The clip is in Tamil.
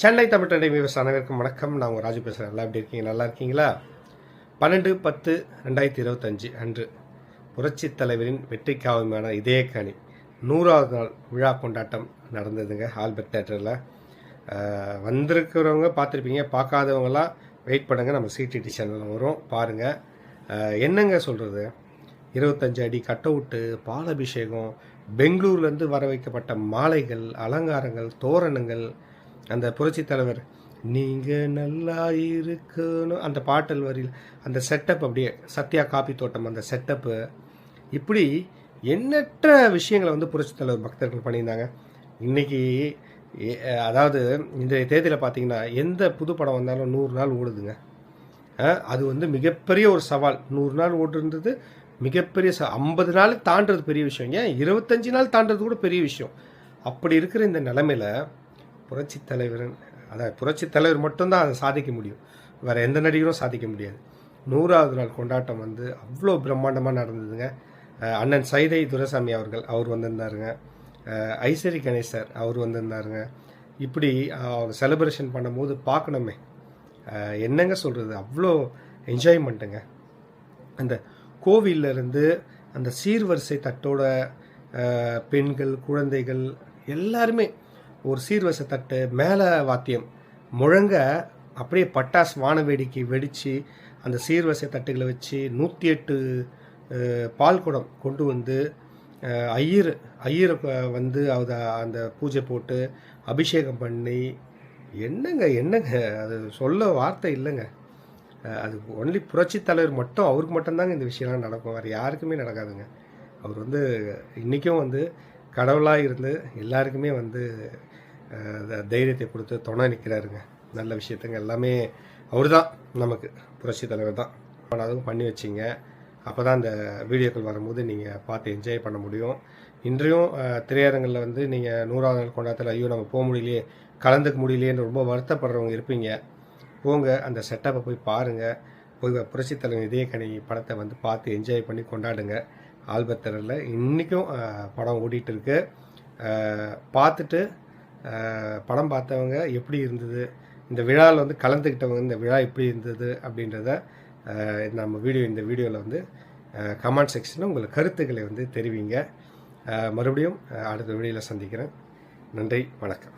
சென்னை தமிழ் டண்டை விவசாய அனைவருக்கும் வணக்கம். நான் உங்கள் ராஜு பேசுகிறேன் நல்லா எப்படி இருக்கீங்க? நல்லா இருக்கீங்களா? பன்னெண்டு பத்து ரெண்டாயிரத்தி இருபத்தஞ்சு அன்று புரட்சித் தலைவரின் வெற்றிக்காவமான இதயக்கணி நூறாவது நாள் விழா கொண்டாட்டம் நடந்ததுங்க. ஆல்பர்ட் தேட்டரில். வந்திருக்கிறவங்க பார்த்துருப்பீங்க. பார்க்காதவங்களாம் வெயிட் பண்ணுங்கள் நம்ம சிடிடி சேனலில் வரும். பாருங்கள் என்னங்க சொல்கிறது இருபத்தஞ்சு அடி கட் அவுட்டு பாலபிஷேகம் பெங்களூர்லேருந்து வர வைக்கப்பட்ட மாலைகள் அலங்காரங்கள் தோரணங்கள் அந்த புரட்சி தலைவர் நீங்கள் நல்லா இருக்கணும். அந்த பாட்டல் வரியில் அந்த செட்டப் அப்படியே சத்யா காப்பி தோட்டம் அந்த செட்டப்பு இப்படி எண்ணற்ற விஷயங்களை வந்து புரட்சி தலைவர் பக்தர்கள் பண்ணியிருந்தாங்க. இன்னைக்கு அதாவது இன்றைய தேதியில் பார்த்தீங்கன்னா எந்த புது படம் வந்தாலும் நூறு நாள் ஓடுதுங்க. அது வந்து மிகப்பெரிய ஒரு சவால். நூறு நாள் ஓடுறது மிகப்பெரிய ச ஐம்பது நாள் தாண்டுறது பெரிய விஷயம். ஏன்? இருபத்தஞ்சி நாள் தாண்டுறது கூட பெரிய விஷயம். அப்படி இருக்கிற இந்த நிலமையில புரட்சி தலைவரன் அதான் புரட்சி தலைவர் மட்டும்தான் அதை சாதிக்க முடியும். வேறு எந்த நடிகரும் சாதிக்க முடியாது. நூறாவது நாள் கொண்டாட்டம் வந்து அவ்வளோ பிரம்மாண்டமாக நடந்ததுங்க. அண்ணன் சைதை துரசாமி அவர்கள் அவர் வந்திருந்தாருங்க. ஐஸ்வரி கணேசர் அவர் வந்திருந்தாருங்க. இப்படி அவங்க செலிப்ரேஷன் பண்ணும்போது பார்க்கணுமே. என்னங்க சொல்கிறது அவ்வளோ என்ஜாய்மெண்ட்டுங்க அந்த கோவிலிருந்து இருந்து அந்த சீர்வரிசை தட்டோட பெண்கள் குழந்தைகள் எல்லாருமே ஒரு சீர்வச தட்டு மேலே வாத்தியம். முழங்க அப்படியே பட்டாசு வான வேடிக்கை வெடித்து அந்த சீர்வசை தட்டுகளை வச்சு நூற்றி எட்டு பால் குடம் கொண்டு வந்து ஐயர் ஐயர் வந்து அத அந்த பூஜை போட்டு அபிஷேகம் பண்ணி என்னங்க என்னங்க? அது சொல்ல வார்த்தை இல்லைங்க. அது ஒன்லி புரட்சி தலைவர் மட்டும் அவருக்கு மட்டும்தாங்க இந்த விஷயம்லாம் நடக்கும். வேறு யாருக்குமே நடக்காதுங்க. அவர் வந்து இன்றைக்கும் வந்து கடவுளாக இருந்து எல்லாருக்குமே வந்து த- தைரியத்தை கொடுத்து துணை நிற்கிறாருங்க நல்ல விஷயத்துங்க. எல்லாமே அவர் தான் நமக்கு. புரட்சி தலைவர் தான். அதுவும் பண்ணி வச்சிங்க. அப்போ தான் அந்த வீடியோக்கள் வரும்போது நீங்கள் பார்த்து என்ஜாய் பண்ண முடியும். இன்றையும் திரையரங்கில் வந்து நீங்கள் நூறாவது நாள் கொண்டாட்டத்தில் ஐயோ நம்ம போக முடியலையே கலந்துக்க முடியலையேன்னு ரொம்ப வருத்தப்படுறவங்க இருப்பீங்க. போங்க அந்த செட்டப்பை போய் பாருங்கள் போய் புரட்சி தலைவர் கணி படத்தை வந்து பார்த்து என்ஜாய் பண்ணி கொண்டாடுங்க. ஆல்பத்தரில் இன்றைக்கும் படம் ஓடிட்டு இருக்கு பார்த்துட்டு படம் பார்த்தவங்க எப்படி இருந்தது இந்த விழாவில் வந்து கலந்துக்கிட்டவங்க இந்த விழா எப்படி இருந்தது அப்படின்றத நம்ம வீடியோ இந்த வீடியோவில் வந்து கமெண்ட் செக்ஷனில் உங்கள் கருத்துக்களை வந்து தெரிவிங்க. மறுபடியும் அடுத்த வீடியோவில் சந்திக்கிறேன். நன்றி வணக்கம்.